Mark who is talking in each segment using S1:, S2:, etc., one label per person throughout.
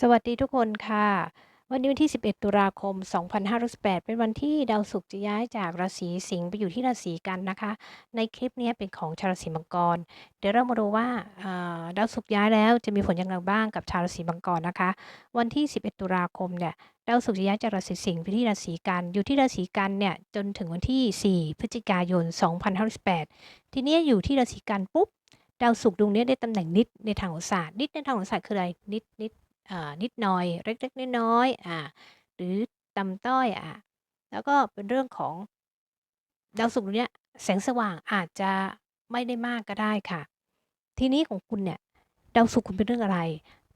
S1: สวัสดีทุกคนค่ะ วันนี้วันที่ 11 ตุลาคม 2518เป็นวันที่ดาวศุกร์จะย้ายจากราศีสิงห์ไปอยู่ที่ราศีกันนะคะ ในคลิปนี้เป็นของชาวราศีมังกร เดี๋ยวเรามาดูว่าดาวศุกร์ย้ายแล้วจะมีผลอยังไงบ้างกับชาวราศีมังกรนะคะ วันที่ 11 ตุลาคมเนี่ยดาวศุกร์จะย้ายจากราศีสิงห์ไปที่ราศีกัน อยู่ที่ราศีกันเนี่ยจนถึงวันที่ 4 พฤศจิกายน 2518ทีนี้อยู่ที่ราศีกันปุ๊บ ดาวศุกร์ดวงนี้ได้ตำแหน่งนิดในทางโหราศาสตร์นิดในทางโหราศาสตร์คืออะไรนิดนิด นิดหน่อย เล็กๆน้อยๆอ่าหรือต่ำต้อยอะแล้วก็เป็นเรื่องของดาวศุกร์เนี้ยแสงสว่างอาจจะไม่ได้มากก็ได้ค่ะ ทีนี้ของคุณเนี่ยดาวศุกร์คุณเป็นเรื่องอะไร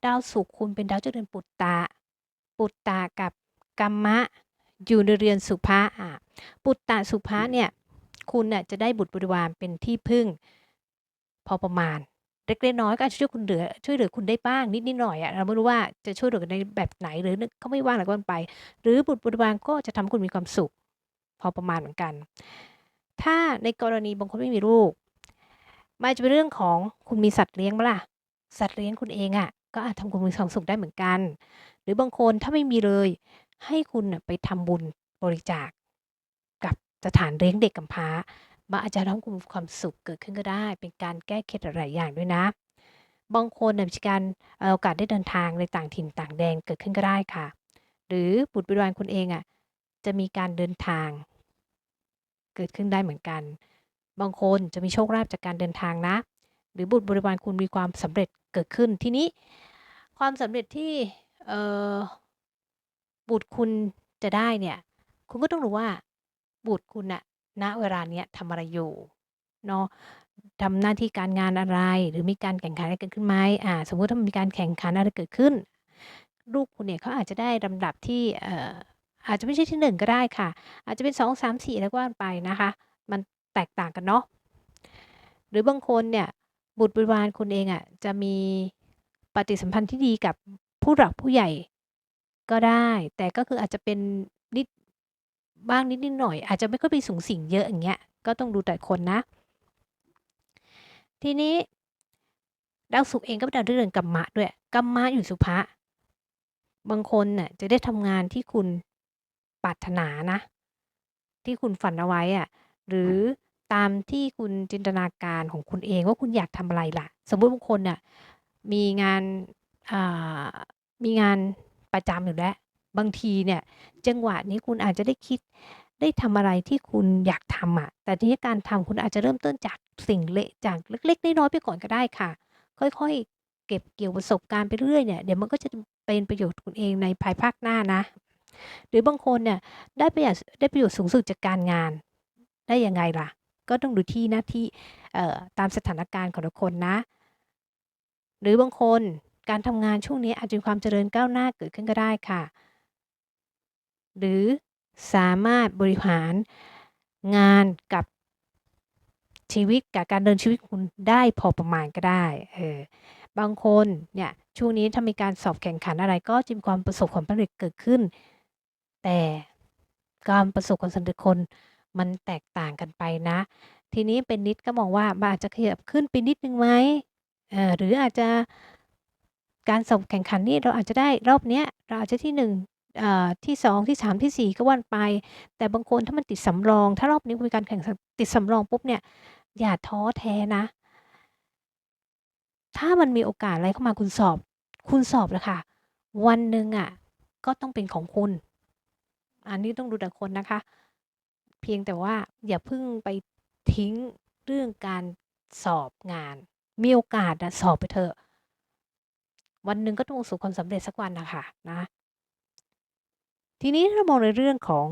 S1: ดาวศุกร์คุณเป็นดาวเจ้าเรือนปุตตะ ปุตตะกับกัมมะ อยู่ในเรือนสุภาอะปุตตะสุภาเนี่ยคุณน่ะจะได้บุตรบริวารเป็นที่พึ่ง พอประมาณ เล็กๆน้อยก็อาจจะช่วยคุณเหลือ ช่วยเหลือคุณได้บ้างนิดนิดหน่อยอะเราไม่รู้ว่าจะช่วยเหลือกันในแบบไหนหรือเขาไม่ว่างหรือก็ไป หรือบุตรบริวารก็จะทำคุณมีความสุข พอประมาณเหมือนกัน ถ้าในกรณีบางคนไม่มีลูกมันจะเป็นเรื่องของคุณมีสัตว์เลี้ยงมั้ล่ะ สัตว์เลี้ยงคุณเองอะก็อาจทำคุณมีความสุขได้เหมือนกัน หรือบางคนถ้าไม่มีเลย ให้คุณไปทำบุญบริจาค กับสถานเลี้ยงเด็กกำพร้า มันอาจจะทำคุณความสุขเกิดขึ้นก็ได้ เป็นการแก้เคล็ดหลายอย่างด้วยนะ บางคนมีการโอกาสได้เดินทางในต่างถิ่นต่างแดนเกิดขึ้นก็ได้ค่ะ หรือบุตรบริวารคุณเองอะจะมีการเดินทาง เกิดขึ้นได้เหมือนกัน บางคนจะมีโชคลาภจากการเดินทางนะ หรือบุตรบริวารคุณมีความสำเร็จเกิดขึ้นทีนี้ ความสำเร็จที่บุตรคุณจะได้เนี่ย คุณก็ต้องรู้ว่าบุตรคุณอะ ณเวลาเนี้ยทำอะไรอยู่เนาะทำหน้าที่การงานอะไร หรือมีการแข่งขันอะไรเกิดขึ้นไหมอ่า สมมุติถ้ามีการแข่งขันอะไรเกิดขึ้น ลูกคุณเนี่ยเขาอาจจะได้ลำดับที่เอ่ออาจจะไม่ใช่ที่หนึ่งก็ได้ค่ะ อาจจะเป็นสองสามสี่แล้วก็ว่าไปนะคะ มันแตกต่างกันเนาะหรือบางคนเนี่ย บุตรบริวารคุณเองอะ่ะจะมีปฏิสัมพันธ์ที่ดีกับผู้หลักผู้ใหญ่ก็ได้ แต่ก็คืออาจจะเป็น บ้างนิดนิดหน่อย อาจจะไม่ค่อยไปสูงสิงเยอะอย่างเงี้ย ก็ต้องดูแต่คนนะ ทีนี้ดาวศุกร์เองก็เป็นดาวเรือนกัมมะด้วยกัมมะอยู่สุภะบางคนน่ะจะได้ทำงานที่คุณปรารถนานะ ที่คุณฝันเอาไว้อะหรือตามที่คุณจินตนาการของคุณเองว่าคุณอยากทำอะไรล่ะ สมมุติบางคนน่ะมีงานมีงานประจำอยู่แล้ว บางทีเนี่ยจังหวะนี้คุณอาจจะได้คิดได้ทำอะไรที่คุณอยากทำอะ แต่ทีนี้การทำคุณอาจจะเริ่มต้นจากสิ่งเล็กจากเล็กๆน้อยๆไปก่อนก็ได้ค่ะ ค่อยๆ เก็บเกี่ยวประสบการณ์ไปเรื่อยเนี่ยเดี๋ยวมันก็จะเป็นประโยชน์คุณเองในภายภาคหน้านะ หรือบางคนเนี่ยได้ประโยชน์ได้ประโยชน์สูงสุดจากการงานได้ยังไงล่ะ ก็ต้องดูที่หน้าที่ตามสถานการณ์ของทุกคนนะ หรือบางคนการทำงานช่วงนี้อาจจะมีความเจริญก้าวหน้าเกิดขึ้นก็ได้ค่ะ หรือสามารถบริหารงานกับชีวิตกับการเดินชีวิตคุณได้พอประมาณก็ได้เออบางคนเนี่ยช่วงนี้ถ้ามีการสอบแข่งขันอะไรก็จะมีความประสบความสำเร็จเกิดขึ้น แต่การประสบความสำเร็จคนมันแตกต่างกันไปนะ ทีนี้เป็นนิดก็มองว่ามันอาจจะขยับขึ้นไปนิดนึงไหมเออหรืออาจจะการสอบแข่งขันนี่เราอาจจะได้รอบเนี้ยเราอาจจะที่หนึ่ง องที่สามที่สี่ก็วันไป แต่บางคนถ้ามันติดสำรอง ถ้ารอบนี้มีการแข่งติดสำรองปุ๊บเนี่ย อย่าท้อแท้นะ ถ้ามันมีโอกาสอะไรเข้ามาคุณสอบ คุณสอบเลยค่ะ วันหนึ่งอะก็ต้องเป็นของคุณ อันนี้ต้องดูแต่คนนะคะ เพียงแต่ว่าอย่าเพิ่งไปทิ้งเรื่องการสอบงาน มีโอกาสนะสอบไปเถอะ วันหนึ่งก็ต้องประสบความสำเร็จสักวันนะคะนะ ทีนี้เรามองในเรื่องของ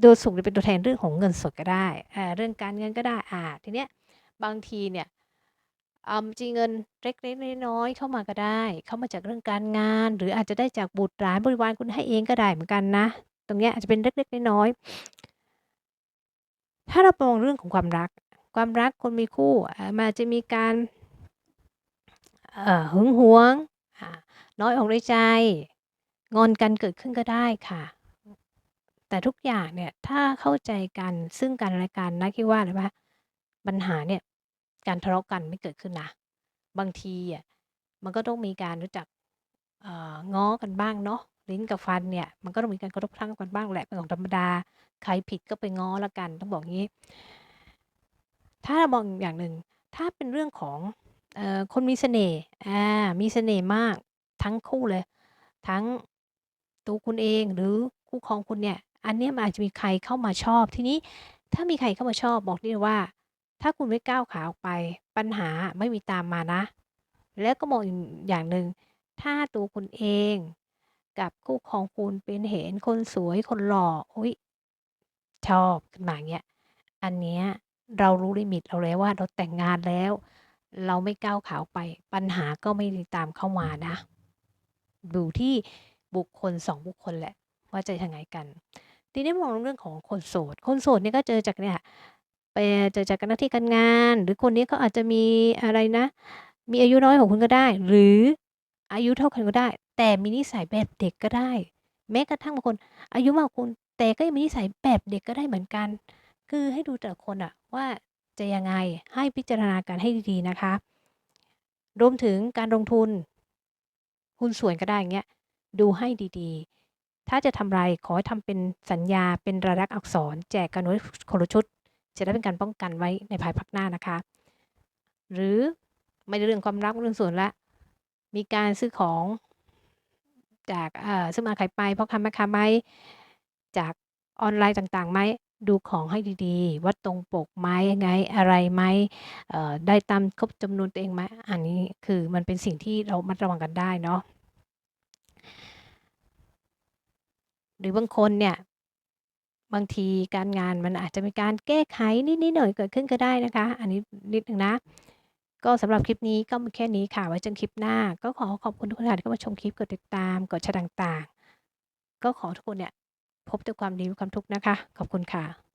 S1: โดยสุขเป็นตัวแทนเรื่องของเงินสดก็ได้อ่าเรื่องการเงินก็ได้อ่าทีเนี้ยบางทีเนี่ยอาจริงเงินเล็กๆน้อยๆเข้ามาก็ได้ เข้ามาจากเรื่องการงาน หรืออาจจะได้จากบุตรหลานบริวารคุณให้เองก็ได้เหมือนกันนะ ตรงเนี้ยอาจจะเป็นเล็กๆน้อยๆถ้าเรามองเรื่องของความรัก ความรักคนมีคู่มันจะมีการหึงหวงน้อยอกในใจ งอนกันเกิดขึ้นก็ได้ค่ะ แต่ทุกอย่างเนี่ย ถ้าเข้าใจกันซึ่งกันและกันนะคิดว่าเลยว่าปัญหาเนี่ย การทะเลาะกันไม่เกิดขึ้นนะบางทีอะมันก็ต้องมีการรู้จักเอ่อง้อกันบ้างเนาะลิ้นกับฟันเนี่ย มันก็ต้องมีการกระทบกระทั่งกันบ้างแหละเป็นของธรรมดา ใครผิดก็ไปง้อล้วกัน ต้องบอกงี้ ถ้ามองอีกอย่างหนึ่ง ถ้าเป็นเรื่องของเอ่อคนมีเสน่ห์อามีเสน่ห์มากทั้งคู่เลย ทั้ง ตัวคุณเองหรือคู่ครองคุณเนี่ย อันเนี้ยมันอาจจะมีใครเข้ามาชอบ ทีนี้ถ้ามีใครเข้ามาชอบบอกได้เลยว่า ถ้าคุณไม่ก้าวขาออกไป ปัญหาไม่มีตามมานะ แล้วก็มองอีกอย่างหนึ่งถ้าตัวคุณเอง กับคู่ครองคุณเป็นเห็นคนสวยคนหล่ออุ๊ยชอบขึ้นมาอย่างเงี้ยอันเนี้ยเรารู้ลิมิตเราแล้วว่าเราแต่งงานแล้ว เราไม่ก้าวขาออกไป ปัญหาก็ไม่ได้ตามเข้ามานะอยู่ที่ บุคคล 2 บุคคลแหละ ว่าจะยังไงกัน ทีนี้มองเรื่องของคนโสด คนโสดเนี่ยก็เจอจากเนี่ยไปเจอจากหน้าที่การงาน หรือคนนี้เขาอาจจะมีอะไรนะ มีอายุน้อยกว่าคุณก็ได้ หรืออายุเท่ากันก็ได้ แต่มีนิสัยแบบเด็กก็ได้ แม้กระทั่งบางคน อายุมากกว่าคุณแต่ก็ยังมีนิสัยแบบเด็กก็ได้เหมือนกัน คือให้ดูแต่ละคนอะว่าจะยังไงให้พิจารณากันให้ดีๆนะคะ รวมถึงการลงทุนหุ้นส่วนก็ได้อย่างเงี้ย ดูให้ดีๆ ถ้าจะทำไรขอให้ทำเป็นสัญญาเป็นรายลักษณ์อักษร แจกกันไว้คนละชุด จะได้เป็นการป้องกันไว้ในภายภาคหน้านะคะ หรือไม่ได้เรื่องความรักเรื่องส่วนล้วมีการซื้อของจากเอ่อซื้อมาขายไปเพ่อค้าแม่ค้าไหมจากออนไลน์ต่างๆไหมดูของให้ดีๆ ว่าตรงปกไหมยังไงอะไรไหมได้ตามครบจำนวนตัวเองไหมอันนี้คือมันเป็นสิ่งที่เรามัดระวังกันได้เนาะ หรือบางคนเนี่ย บางทีการงานมันอาจจะมีการแก้ไขนิด ๆ หน่อยเกิดขึ้นก็ได้นะคะ อันนี้นิดหนึ่งนะ ก็สำหรับคลิปนี้ก็มีแค่นี้ค่ะ ไว้เจอกันคลิปหน้า ก็ขอขอบคุณทุกท่านที่เข้ามาชมคลิปกดติดตาม กดแชร์ต่าง ๆ ก็ขอทุกคนเนี่ย พบแต่ความดีไม่มีความทุกข์นะคะ ขอบคุณค่ะ